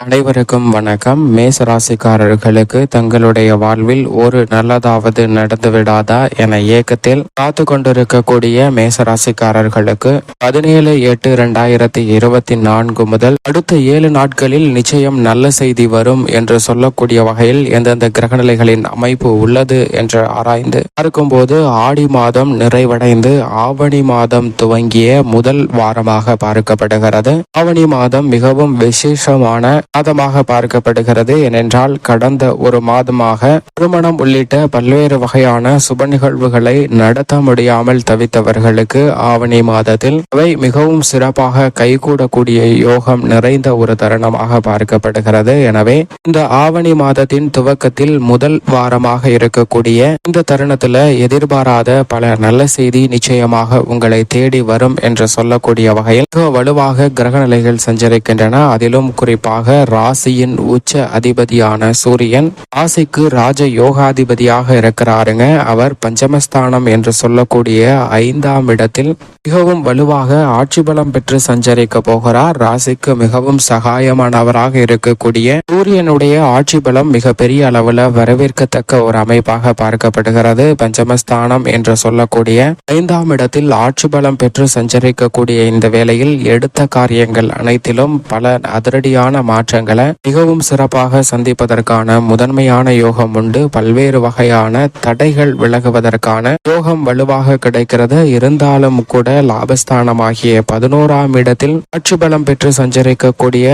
அனைவருக்கும் வணக்கம். மேச ராசிக்காரர்களுக்கு தங்களுடைய வாழ்வில் ஒரு நல்லதாவது நடந்து விடாதா என ஏக்கத்தில் காத்து கொண்டிருக்கக்கூடிய மேச ராசிக்காரர்களுக்கு பதினேழு எட்டு இரண்டாயிரத்தி இருபத்தி நான்கு முதல் அடுத்த ஏழு நாட்களில் நிச்சயம் நல்ல செய்தி வரும் என்று சொல்லக்கூடிய வகையில் எந்தெந்த கிரகநிலைகளின் அமைப்பு உள்ளது என்று ஆராய்ந்து பார்க்கும்போது ஆடி மாதம் நிறைவடைந்து ஆவணி மாதம் துவங்கிய முதல் வாரமாக பார்க்கப்படுகிறது. ஆவணி மாதம் மிகவும் விசேஷமான மாதமாக பார்க்கப்படுகிறது. ஏனென்றால் கடந்த ஒரு மாதமாக திருமணம் உள்ளிட்ட பல்வேறு வகையான சுப நிகழ்வுகளை நடத்த முடியாமல் தவித்தவர்களுக்கு ஆவணி மாதத்தில் அவை மிகவும் சிறப்பாக கைகூடக்கூடிய யோகம் நிறைந்த ஒரு தருணமாக பார்க்கப்படுகிறது. எனவே இந்த ஆவணி மாதத்தின் துவக்கத்தில் முதல் வாரமாக இருக்கக்கூடிய இந்த தருணத்துல எதிர்பாராத பல நல்ல செய்தி நிச்சயமாக உங்களை தேடி வரும் என்று சொல்லக்கூடிய வகையில் வலுவாக வலுவாக கிரகநிலைகள் சஞ்சரிக்கின்றன. அதிலும் குறிப்பாக ராசியின் உச்ச அதிபதியான சூரியன். ராசிக்கு ராஜ யோகாதிபதியாக இருக்கிறாருங்க. அவர் பஞ்சமஸ்தானம் என்று சொல்லக்கூடிய ஐந்தாம் இடத்தில் மிகவும் வலுவாக ஆட்சி பலம் பெற்று சஞ்சரிக்க போகிறார். ராசிக்கு மிகவும் சகாயமானவராக இருக்கக்கூடிய சூரியனுடைய ஆட்சி பலம் மிக பெரிய அளவுல வரவேற்கத்தக்க ஒரு அமைப்பாக பார்க்கப்படுகிறது. பஞ்சமஸ்தானம் என்று சொல்லக்கூடிய ஐந்தாம் இடத்தில் ஆட்சி பலம் பெற்று சஞ்சரிக்கக்கூடிய இந்த வேளையில் எடுத்த காரியங்கள் அனைத்திலும் பல அதிரடியான மாற்றங்களை மிகவும் சிறப்பாக சந்திப்பதற்கான முதன்மையான யோகம் உண்டு. பல்வேறு வகையான தடைகள் விலகுவதற்கான யோகம் வலுவாக கிடைக்கிறது. இருந்தாலும் கூட லாபஸ்தானமாகிய பதினோராம் இடத்தில் ஆட்சி பலம் பெற்று சஞ்சரிக்கக்கூடிய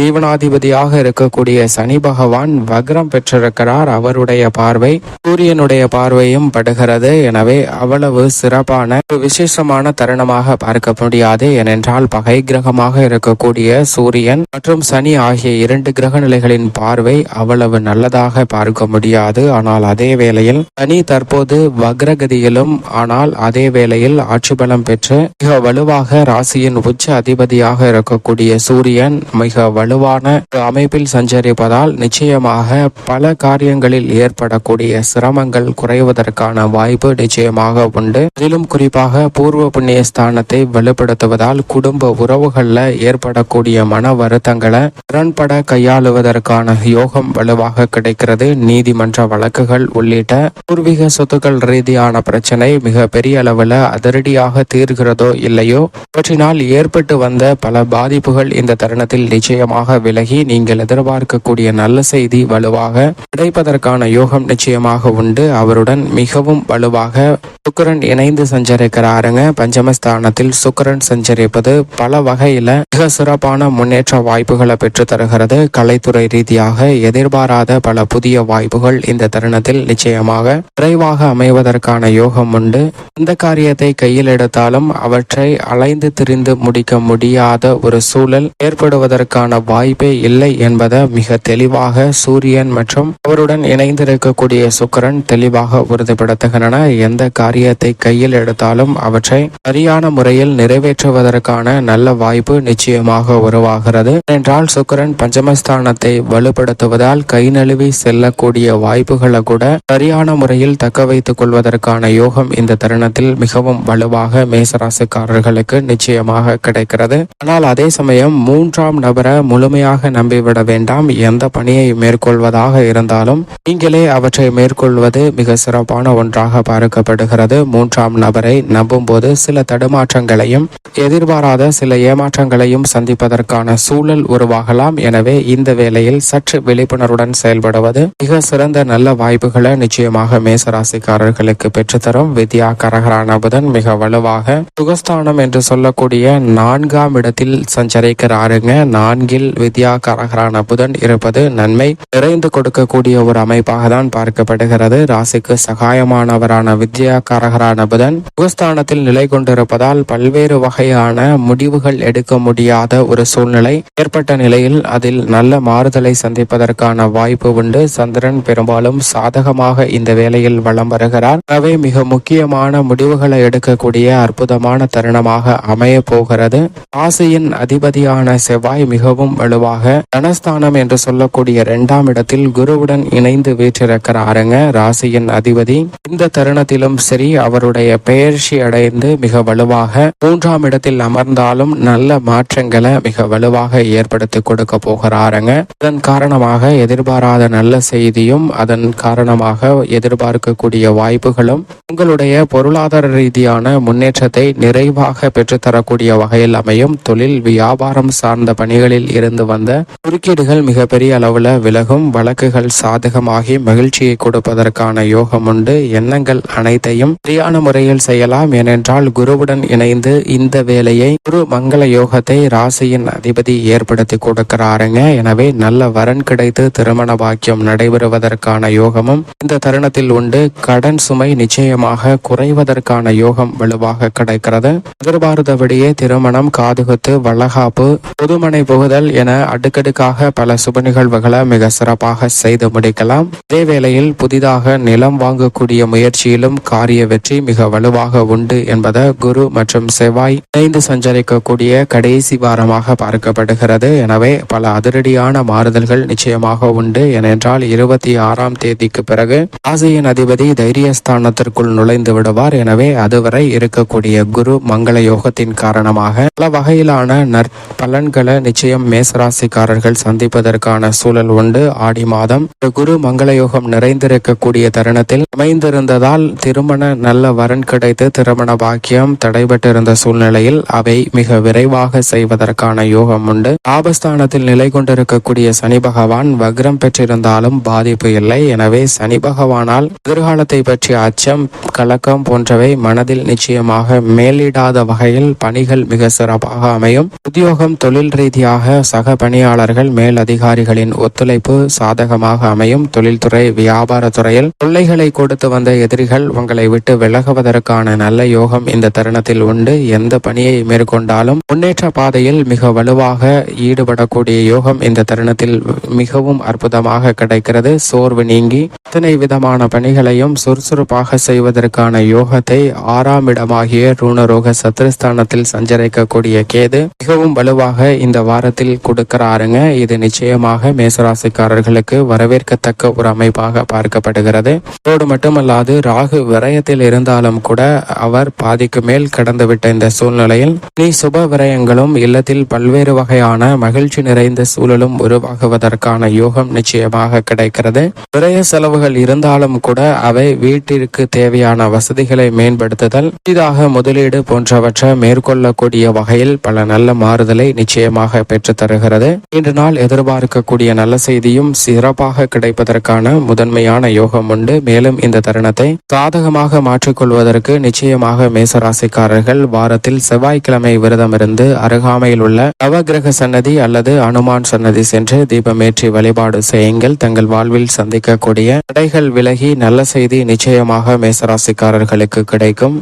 ஜீவனாதிபதியாக இருக்கக்கூடிய சனி பகவான் வக்ரம் பெற்றிருக்கிறார். அவருடைய பார்வை சூரியனுடைய பார்வையும் படுகிறது. எனவே அவ்வளவு சிறப்பான ஒரு விசேஷமான தருணமாக பார்க்க முடியாது. ஏனென்றால் பகை கிரகமாக இருக்கக்கூடிய சூரியன் மற்றும் சனி ஆகிய இரண்டு கிரக நிலைகளின் பார்வை அவ்வளவு நல்லதாக பார்க்க முடியாது. ஆனால் அதே வேளையில் சனி தற்போது வக்ரகதியிலும் ஆனால் அதே வேளையில் ஆட்சி பலம் பெற்று மிக வலுவாக ராசியின் உச்ச அதிபதியாக இருக்கக்கூடிய சூரியன் மிக வலுவான அமைப்பில் சஞ்சரிப்பதால் நிச்சயமாக பல காரியங்களில் ஏற்படக்கூடிய சிரமங்கள் குறைவதற்கான வாய்ப்பு நிச்சயமாக உண்டு. அதிலும் குறிப்பாக பூர்வ புண்ணிய ஸ்தானத்தை வலுப்படுத்துவதால் குடும்ப உறவுகள்ல ஏற்படக்கூடிய மன வருத்தங்களை திறன்பட கையாளுவதற்கான யோகம் வலுவாக கிடைக்கிறது. நீதிமன்ற வழக்குகள் உள்ளிட்ட பூர்வீக சொத்துக்கள் ரீதியான பிரச்சனை மிக பெரிய அளவுல அதிரடியாக தீர்கிறதோ இல்லையோ? இவற்றினால் ஏற்பட்டு வந்த பல பாதிப்புகள் இந்த தருணத்தில் நிச்சயமாக விலகி நீங்கள் எதிர்பார்க்கக்கூடிய நல்ல செய்தி வலுவாக கிடைப்பதற்கான யோகம் நிச்சயமாக உண்டு. அவருடன் மிகவும் வலுவாக சுக்கரன் இணைந்து சஞ்சரிக்கிறாருங்க. பஞ்சமஸ்தானத்தில் சுக்கரன் சஞ்சரிப்பது பல வகையில மிக சிறப்பான முன்னேற்ற வாய்ப்புகளை பெற்று தருகிறது. கலைத்துறை ரீதியாக எதிர்பாராத பல புதிய வாய்ப்புகள் இந்த தருணத்தில் நிச்சயமாக விரைவாக அமைவதற்கான யோகம் உண்டு. இந்த காரியத்தை கையில் எடுத்தாலும் அவற்றை அலைந்து திரிந்து முடிக்க முடியாத ஒரு சூழல் ஏற்படுவதற்கான வாய்ப்பே இல்லை என்பதை மிக தெளிவாக சூரியன் மற்றும் அவருடன் இணைந்திருக்கக்கூடிய சுக்கரன் தெளிவாக உறுதிப்படுத்துகின்றன. எந்த காரியத்தை கையில் எடுத்தாலும் அவற்றை சரியான முறையில் நிறைவேற்றுவதற்கான நல்ல வாய்ப்பு நிச்சயமாக உருவாகிறது. என்றால் சுக்கரன் பஞ்சமஸ்தானத்தை வலுப்படுத்துவதால் கை நழுவி செல்லக்கூடிய வாய்ப்புகளை கூட சரியான முறையில் தக்க வைத்துக் கொள்வதற்கான யோகம் இந்த தருணத்தில் மிகவும் வலுவாக மேசராசிக்காரர்களுக்கு நிச்சயமாக கிடைக்கிறது. ஆனால் அதே சமயம் மூன்றாம் நபரை முழுமையாக நம்பிவிட வேண்டாம். எந்த பணியை மேற்கொள்வதாக இருந்தாலும் நீங்களே அவற்றை மேற்கொள்வது மிக சிறப்பான ஒன்றாக பார்க்கப்படுகிறது. மூன்றாம் நபரை நம்பும் போது சில தடுமாற்றங்களையும் எதிர்பாராத சில ஏமாற்றங்களையும் சந்திப்பதற்கான சூழல் உருவாகலாம். எனவே இந்த வேளையில் சற்று விழிப்புணர்வுடன் செயல்படுவது மிக சிறந்த நல்ல வாய்ப்புகளை நிச்சயமாக மேசராசிக்காரர்களுக்கு பெற்றுத்தரும். வித்யா கரகரான புதன் மிக வலுவாக சுகஸ்தானம் என்று சொல்லக்கூடிய நான்காம் இடத்தில் சஞ்சரிக்கிறாருங்க. நான்கில் வித்யா கரகரான புதன் இருப்பது நன்மை நிறைந்து கொடுக்கக்கூடிய ஒரு அமைப்பாக தான் பார்க்கப்படுகிறது. ராசிக்கு சகாயமானவரான வித்யா கரகரான புதன் சுகஸ்தானத்தில் நிலை கொண்டிருப்பதால் பல்வேறு வகையான முடிவுகள் எடுக்க முடியாத ஒரு சூழ்நிலை ஏற்பட்ட நிலையில் அதில் நல்ல மாறுதலை சந்திப்பதற்கான வாய்ப்பு உண்டு. சந்திரன் பெரும்பாலும் சாதகமாக இந்த வேலையில் வலம் வருகிறார். எனவே மிக முக்கியமான முடிவுகளை எடுக்கக்கூடிய அற்புதமான தருணமாக அமைய போகிறது. ராசியின் அதிபதியான செவ்வாய் மிகவும் வலுவாக தனஸ்தானம் என்று சொல்லக்கூடிய இரண்டாம் இடத்தில் குருவுடன் இணைந்து வீற்றிருக்கிறாருங்க ராசியின் அதிபதி. இந்த தருணத்திலும் சரி அவருடைய பெயர்ச்சி அடைந்து மிக வலுவாக மூன்றாம் இடத்தில் அமர்ந்தாலும் நல்ல மாற்றங்களை மிக வலுவாக ஏற்படுத்தி கொடுக்க பார்க்க போகிறாருங்க. அதன் காரணமாக எதிர்பாராத நல்ல செய்தியும் அதன் காரணமாக எதிர்பார்க்கக்கூடிய வாய்ப்புகளும் உங்களுடைய பொருளாதார ரீதியான முன்னேற்றத்தை நிறைவாக பெற்றுத்தரக்கூடிய வகையில் அமையும். தொழில் வியாபாரம் சார்ந்த பணிகளில் இருந்து வந்த குறுக்கீடுகள் மிகப்பெரிய அளவுல விலகும். வழக்குகள் சாதகமாகி மகிழ்ச்சியை கொடுப்பதற்கான யோகம் உண்டு. எண்ணங்கள் அனைத்தையும் சரியான முறையில் செய்யலாம். ஏனென்றால் குருவுடன் இணைந்து இந்த வேலையை குரு மங்கள யோகத்தை ராசியின் அதிபதி ஏற்படுத்தி இருக்கிறாருங்க. எனவே நல்ல வரன் கிடைத்து திருமண பாக்கியம் நடைபெறுவதற்கான யோகமும் இந்த தருணத்தில் உண்டு. கடன் சுமை நிச்சயமாக குறைவதற்கான யோகம் வலுவாக கிடைக்கிறது. எதிர்பார்த்தபடியே திருமணம் காதுகுத்து வளகாப்பு புதுமனை புகுதல் என அடுக்கடுக்காக பல சுப நிகழ்வுகளை மிக சிறப்பாக செய்து முடிக்கலாம். அதே வேளையில் புதிதாக நிலம் வாங்கக்கூடிய முயற்சியிலும் காரிய வெற்றி மிக வலுவாக உண்டு என்பதை குரு மற்றும் செவ்வாய் இணைந்து சஞ்சரிக்கக்கூடிய கடைசி வாரமாக பார்க்கப்படுகிறது. எனவே பல அதிரடியான மாறுதல்கள் நிச்சயமாக உண்டு. ஏனென்றால் இருபத்தி ஆறாம் தேதிக்கு பிறகு ராசியின் அதிபதி தைரியஸ்தானத்திற்குள் நுழைந்து விடுவார். எனவே அதுவரை இருக்கக்கூடிய குரு மங்கள யோகத்தின் காரணமாக பல வகையிலான நற்பலன்களை நிச்சயம் மேசராசிக்காரர்கள் சந்திப்பதற்கான சூழல் உண்டு. ஆடி மாதம் குரு மங்கள யோகம் நிறைந்திருக்கக்கூடிய தருணத்தில் அமைந்திருந்ததால் திருமண நல்ல வரன் கிடைத்து திருமண பாக்கியம் தடைபட்டிருந்த சூழ்நிலையில் அவை மிக விரைவாக செய்வதற்கான யோகம் உண்டு. ஆபஸ்தானத்தில் லாபஸ்தானத்தில் நிலை கொண்டிருக்கக்கூடிய சனி பகவான் வக்ரம் பெற்றிருந்தாலும் பாதிப்பு இல்லை. எனவே சனி பகவானால் எதிர்காலத்தை பற்றிய அச்சம் கலக்கம் போன்றவை மனதில் நிச்சயமாக மேலிடாத வகையில் பணிகள் மிக சிறப்பாக அமையும். உத்தியோகம் தொழில் ரீதியாக சக பணியாளர்கள் மேல் அதிகாரிகளின் ஒத்துழைப்பு சாதகமாக அமையும். தொழில்துறை வியாபார துறையில் தொல்லைகளை கொடுத்து வந்த எதிரிகள் உங்களை விட்டு விலகுவதற்கான நல்ல யோகம் இந்த தருணத்தில் உண்டு. எந்த பணியை மேற்கொண்டாலும் முன்னேற்ற பாதையில் மிக வலுவாக ஈடுபடக்கூடிய யோகம் இந்த தருணத்தில் மிகவும் அற்புதமாக கிடைக்கிறது. சோர்வு நீங்கி இத்தனை விதமான பணிகளையும் சுறுசுறுப்பாக செய்வதற்கான யோகத்தை ஆறாம் இடமாகிய ரூணரோக சத்ருஸ்தானத்தில் சஞ்சரிக்கக்கூடிய கேது மிகவும் வலுவாக இந்த வாரத்தில் கொடுக்கிறாருங்க. இது நிச்சயமாக மேசராசிக்காரர்களுக்கு வரவேற்கத்தக்க ஒரு அமைப்பாக பார்க்கப்படுகிறது. அதோடு மட்டுமல்லாது ராகு விரயத்தில் இருந்தாலும் கூட அவர் பாதிக்கு மேல் கடந்துவிட்ட இந்த சூழ்நிலையில் நீ சுப விரயங்களும் இல்லத்தில் பல்வேறு வகையான மகிழ்ச்சி நிறைந்த சூழலும் உருவாகுவதற்கான யோகம் நிச்சயமாக கிடைக்கிறது. விரய செலவுகள் இருந்தாலும் கூட அவை வீட்டிற்கு தேவையான வசதிகளை மேம்படுத்துதல் புதிதாக முதலீடு போன்றவற்றை மேற்கொள்ளக்கூடிய வகையில் பல நல்ல மாறுதலை நிச்சயமாக பெற்று தருகிறது. இன்று நாள் எதிர்பார்க்கக்கூடிய நல்ல செய்தியும் சிறப்பாக கிடைப்பதற்கான முதன்மையான யோகம் உண்டு. மேலும் இந்த தருணத்தை சாதகமாக மாற்றிக்கொள்வதற்கு நிச்சயமாக மேசராசிக்காரர்கள் வாரத்தில் செவ்வாய்க்கிழமை விரதம் இருந்து அருகாமையில் உள்ள நவகிரக சன்னதி அல்லது அனுமான் சன்னதி சென்று தீபமேற்றி வழிபாடு செய்யுங்கள். தங்கள் வாழ்வில் சந்திக்கக்கூடிய தடைகள் விலகி நல்ல செய்தி நிச்சயமாக மேசராசிக்காரர்களுக்கு கிடைக்கும்.